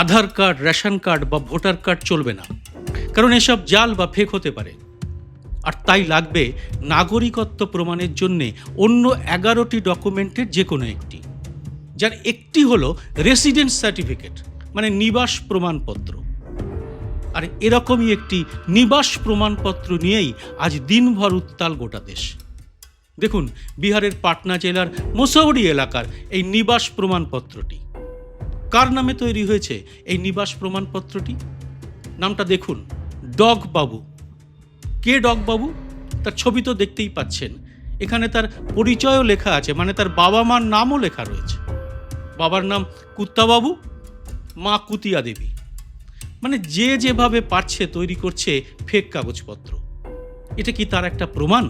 আধার card, ration card বা voter card চলবে না। কারণ এসব জাল বা ফেক হতে পারে। আর তাই লাগবে নাগরিকত্ব প্রমাণের জন্যে অন্য এগারোটি ডকুমেন্টের যে কোনো একটি। যার একটি হলো রেসিডেন্স সার্টিফিকেট মানে নিবাস প্রমাণপত্র। আর এরকমই একটি নিবাস প্রমাণপত্র নিয়েই আজ দিনভর উত্তাল গোটা দেশ। দেখুন, বিহারের পাটনা জেলার মুসৌরি এলাকার এই নিবাস প্রমাণপত্রটি। কার নামে তৈরি হয়েছে এই নিবাস প্রমাণপত্রটি? নামটা দেখুন ডগ বাবু কে ডগ বাবু তার ছবি তো দেখতেই পাচ্ছেন। এখানে তার পরিচয়ও লেখা আছে মানে তার বাবা মার নামও লেখা রয়েছে। বাবার নাম কুত্তাবাবু, মা কুতিয়া দেবী। মানে যে যেভাবে পারছে তৈরি করছে ফেক কাগজপত্র। এটা কি তার একটা প্রমাণ?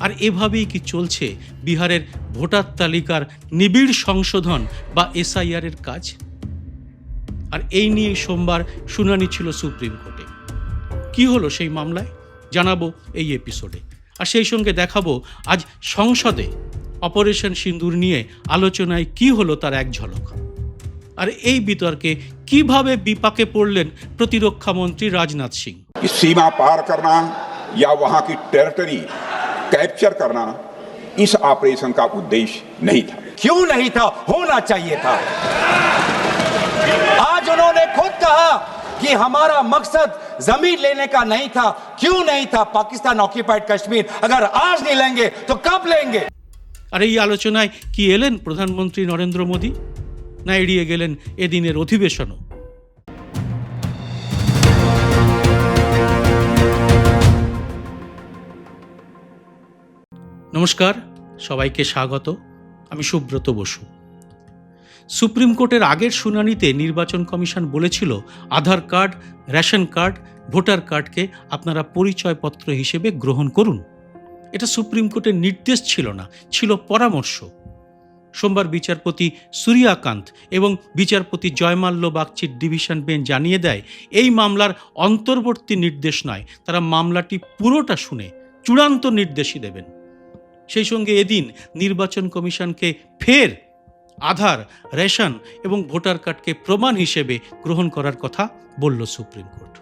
আর এভাবেই কি চলছে বিহারের ভোটার তালিকার নিবিড় সংশোধন বা এসআইআর এর কাজ আর এই নিয়ে সোমবার শুনানি ছিল সুপ্রিম কোর্টে কি হলো সেই মামলায় জানাবো এই এপিসোডে আর সেই সঙ্গে দেখাবো আজ সংসদে অপারেশন সিন্দুর নিয়ে আলোচনায় কি হলো তার এক ঝলক আর এই বিতর্কে কিভাবে বিপাকে পড়লেন প্রতিরক্ষা মন্ত্রী রাজনাথ সিং कि सीमा पार करना या वहां की टेरिटरी कैप्चर करना इस ऑपरेशन का उद्देश्य नहीं था क्यों नहीं था होना चाहिए था आज उन्होंने खुद कहा कि हमारा मकसद जमीन लेने का नहीं था क्यों नहीं था पाकिस्तान ऑक्यूपाइड कश्मीर अगर आज नहीं लेंगे तो कब लेंगे আর এই আলোচনায় কি এলেন প্রধানমন্ত্রী নরেন্দ্র মোদী না এড়িয়ে গেলেন এদিনের অধিবেশনও নমস্কার, সবাইকে স্বাগত। আমি সুব্রত বসু। সুপ্রিম কোর্টের আগের শুনানিতে নির্বাচন কমিশন বলেছিল, Aadhaar card, ration card, voter কার্ডকে আপনারা পরিচয়পত্র হিসেবে গ্রহণ করুন। এটা সুপ্রিম কোর্টের নির্দেশ ছিল না, ছিল পরামর্শ। সোমবার বিচারপতি সূর্যাকান্ত এবং বিচারপতি জয়মাল্য বাগচির ডিভিশন বেঞ্চ জানিয়ে দেয়, এই মামলার অন্তর্বর্তী নির্দেশ নয়, তারা মামলাটি পুরোটা শুনে চূড়ান্ত নির্দেশই দেবেন। সেই সঙ্গে এদিন নির্বাচন কমিশনকে ফের আধার, রেশন এবং ভোটার কার্ডকে প্রমাণ হিসেবে গ্রহণ করার কথা বলল সুপ্রিম কোর্ট।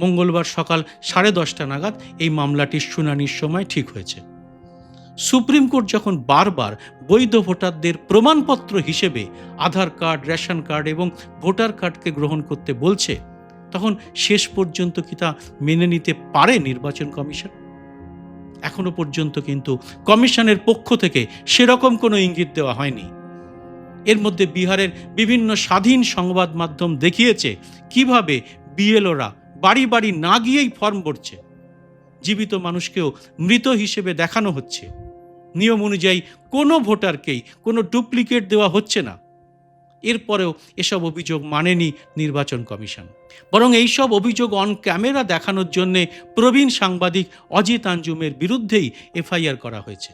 মঙ্গলবার সকাল সাড়ে দশটা নাগাদ এই মামলাটির শুনানির সময় ঠিক হয়েছে। সুপ্রিম কোর্ট যখন বারবার বৈধ ভোটারদের প্রমাণপত্র হিসেবে আধার কার্ড, রেশন কার্ড এবং ভোটার কার্ডকে গ্রহণ করতে বলছে, তখন শেষ পর্যন্ত কি তা মেনে নিতে পারে নির্বাচন কমিশন? এখনও পর্যন্ত কিন্তু কমিশনের পক্ষ থেকে সেরকম কোনো ইঙ্গিত দেওয়া হয়নি। এর মধ্যে বিহারের বিভিন্ন স্বাধীন সংবাদ মাধ্যম দেখিয়েছে কীভাবে বিএলওরা বাড়ি বাড়ি না গিয়েই ফর্ম ভরছে। জীবিত মানুষকেও মৃত হিসেবে দেখানো হচ্ছে। নিয়ম অনুযায়ী কোনো ভোটারকেই কোনো ডুপ্লিকেট দেওয়া হচ্ছে না। এরপরেও এসব অভিযোগ মানেনি নির্বাচন কমিশন। বরং এইসব অভিযোগ অন ক্যামেরা দেখানোর জন্যে প্রবীণ সাংবাদিক অজিত আঞ্জুমের বিরুদ্ধেই এফআইআর করা হয়েছে।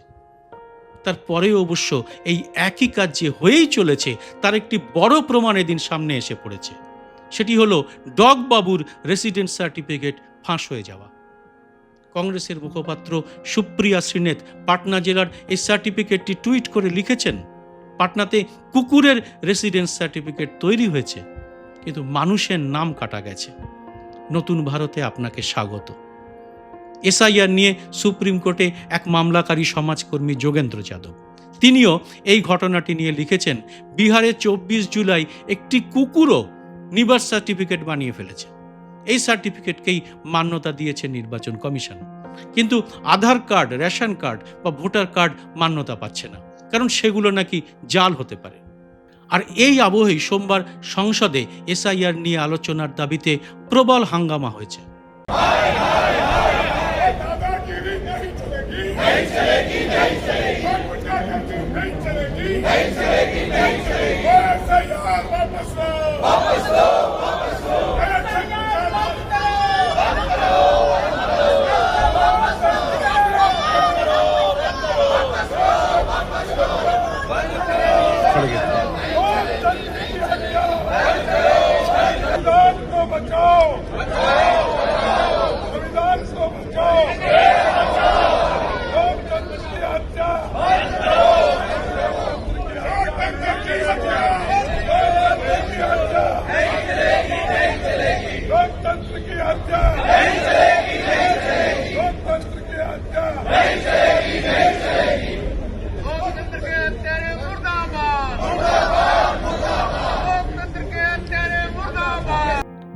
তারপরেও অবশ্য এই একই কাজ যে হয়েই চলেছে, তার একটি বড় প্রমাণ এদিন সামনে এসে পড়েছে। সেটি হলো ডগবাবুর রেসিডেন্ট সার্টিফিকেট ফাঁস হয়ে যাওয়া। কংগ্রেসের মুখপাত্র সুপ্রিয়া শ্রীনেথ পাটনা জেলার এই সার্টিফিকেটটি টুইট করে লিখেছেন পাটনাতে কুকুরের রেসিডেন্স সার্টিফিকেট তৈরি হয়েছে, কিন্তু মানুষের নাম কাটা গেছে। নতুন ভারতে আপনাকে স্বাগত। এসআইআর নিয়ে সুপ্রিম কোর্টে এক মামলাকারী সমাজকর্মী যোগেন্দ্র যাদব। তিনিও এই ঘটনাটি নিয়ে লিখেছেন, বিহারে চব্বিশ জুলাই একটি কুকুরও নিবাস সার্টিফিকেট বানিয়ে ফেলেছে। এই সার্টিফিকেটকেই মান্যতা দিয়েছে নির্বাচন কমিশন। কিন্তু আধার কার্ড, রেশন কার্ড বা ভোটার কার্ড মান্যতা পাচ্ছে না। কারণ সেগুলো নাকি জাল হতে পারে আর এই আবহেই সোমবার সংসদে এসআইআর নিয়ে আলোচনার দাবিতে প্রবল হাঙ্গামা হয়েছে दादागिरी नहीं चलेगी नहीं चलेगी नहीं चलेगी गुंडागर्दी नहीं चलेगी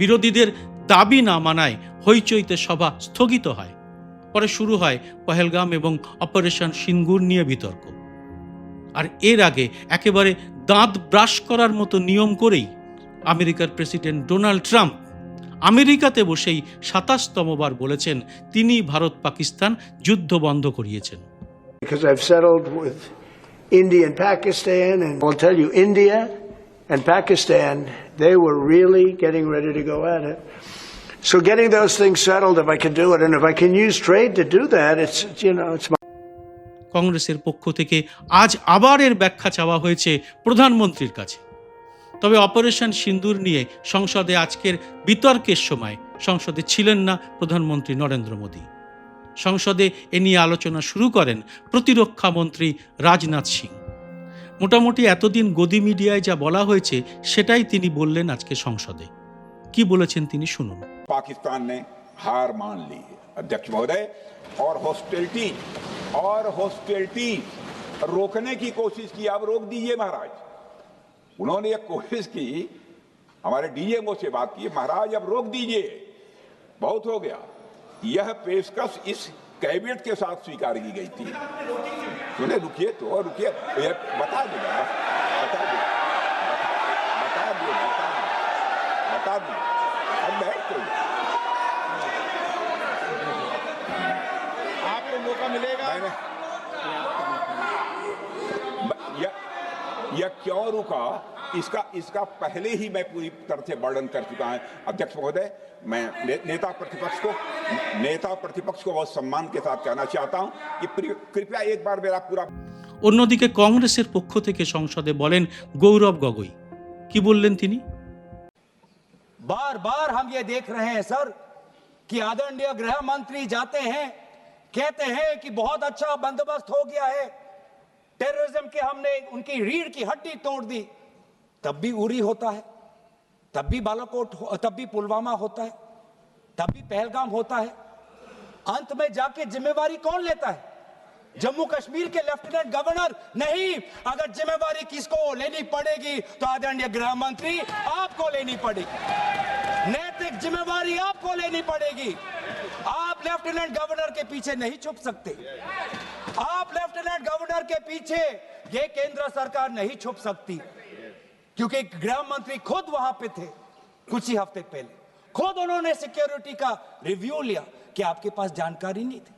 বিরোধীদের দাবি না মানায় হইচইতে সভা স্থগিত হয়। পরে শুরু হয় পহেলগাম এবং অপারেশন সিঙ্গুর নিয়ে বিতর্ক। আর এর আগে একেবারে দাঁত ব্রাশ করার মতো নিয়ম করেই আমেরিকার প্রেসিডেন্ট ডোনাল্ড ট্রাম্প আমেরিকাতে বসেই সাতাশতমবার বলেছেন তিনি ভারত পাকিস্তান যুদ্ধ বন্ধ করিয়েছেন। India and Pakistan, and I'll tell you, India and Pakistan, they were really getting ready to go at it. So getting those things settled, if I can do it, and if I can use trade to do that, it's, you know, it's my কংগ্রেসের পক্ষ থেকে আজ আবার এর ব্যাখ্যা চাওয়া হয়েছে প্রধানমন্ত্রীর কাছে। তবে অপারেশন সিন্দুর নিয়ে সংসদে আজকের বিতর্কের সময় সংসদে ছিলেন না প্রধানমন্ত্রী নরেন্দ্র মোদী। সংসদে এ নিয়ে আলোচনা শুরু করেন প্রতিরক্ষা মন্ত্রী রাজনাথ সিং। মোটামুটি এতদিন গদি মিডিয়ায় যা বলা হয়েছে সেটাই তিনি বললেন আজকে সংসদে কি বলেছেন তিনি শুনুন पाकिस्तान ने हार मान ली है अध्यक्ष महोदय और हॉस्टिलिटी और हॉस्टिलिटी रोकने की कोशिश की अब रोक दीजिए महाराज उन्होंने एक कोशिश की हमारे डीएमओ से बात की महाराज अब रोक दीजिए बहुत हो गया यह पेशकश इस कैबिनेट के साथ स्वीकार की गई थी। सुने रुकिए तो रुकिए। बता दूँगा बता दूँगा बता दूँगा बता दूँगा बता दूँगा अब बैठ आपको मौका मिलेगा? मैंने यह क्यों रुका? इसका इसका पहले ही मैं पूरी तरह से वर्णन कर चुका है अध्यक्ष महोदय मैं ने, नेता प्रतिपक्ष को नेता प्रतिपक्ष को बहुत सम्मान के साथ कहना चाहता हूं कि प्रि- कृपया एक बार मेरा पूरा অন্যদিকে কংগ্রেসের পক্ষ থেকে সংসদে বলেন গৌরব গগৈ কি বললেন তিনি बार बार हम ये देख रहे हैं सर कि आदरणीय गृह मंत्री जाते हैं कहते हैं कि बहुत अच्छा बंदोबस्त हो गया है टेररिज्म के हमने उनकी रीढ़ की हड्डी तोड़ दी तब भी उरी होता है, तब भी बालाकोट हो- तब भी पुलवामा होता है, तब भी पहलगाम होता है। अंत में जाके जिम्मेवारी कौन लेता है? जम्मू कश्मीर के लेफ्टिनेंट गवर्नर नहीं। अगर जिम्मेवारी किसको लेनी पड़ेगी तो आदरणीय गृह मंत्री आपको लेनी पड़ेगी। नैतिक जिम्मेवारी आपको लेनी पड़ेगी। आप लेफ्टिनेंट गवर्नर के पीछे नहीं छुप सकते। आप लेफ्टिनेंट गवर्नर के पीछे ये केंद्र सरकार नहीं छुप सकती। क्योंकि गृह मंत्री खुद वहां पे थे कुछ ही हफ्ते पहले खुद उन्होंने सिक्योरिटी का रिव्यू लिया कि आपके पास जानकारी नहीं थी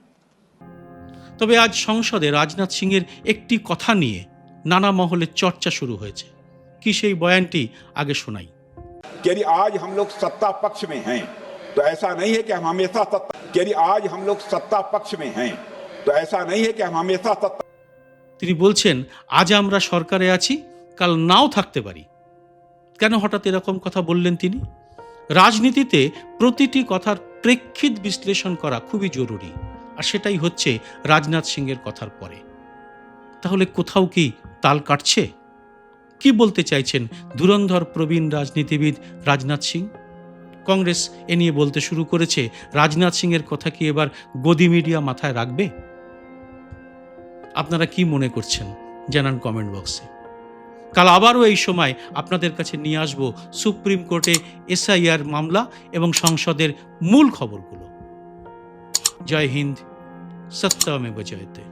তবে আজ সংসদে রাজনাথ সিংয়ের একটি কথা নিয়ে নানা মহলে চর্চা শুরু হয়েছে কি সেই বয়ানটি আগে শোনাই कि यदि आज हम लोग सत्ता पक्ष में हैं तो ऐसा नहीं है कि हम हमेशा सत्ता कि यदि आज हम लोग सत्ता पक्ष में हैं तो ऐसा नहीं है कि हम हमेशा सत्ता তিনি বলছেন আজ আমরা সরকারে আছি কাল নাও থাকতে পারি। কেন হঠাৎ এরকম কথা বললেন তিনি? রাজনীতিতে প্রতিটি কথার প্রেক্ষিত বিশ্লেষণ করা খুবই জরুরি, আর সেটাই হচ্ছে রাজনাথ সিংয়ের কথার পরে। তাহলে কোথাও কি তাল কাটছে? কি বলতে চাইছেন ধুরন্ধর প্রবীণ রাজনীতিবিদ রাজনাথ সিং? কংগ্রেস এ নিয়ে বলতে শুরু করেছে, রাজনাথ সিংয়ের কথা কি এবার গদি মিডিয়া মাথায় রাখবে? আপনারা কি মনে করছেন? জানান কমেন্ট বক্সে। কাল আবারও এই সময় আপনাদের কাছে নিয়ে আসব সুপ্রিম কোর্টে এসআইআর মামলা এবং সংসদের মূল খবরগুলো। জয় হিন্দ সত্যমে জয়তে।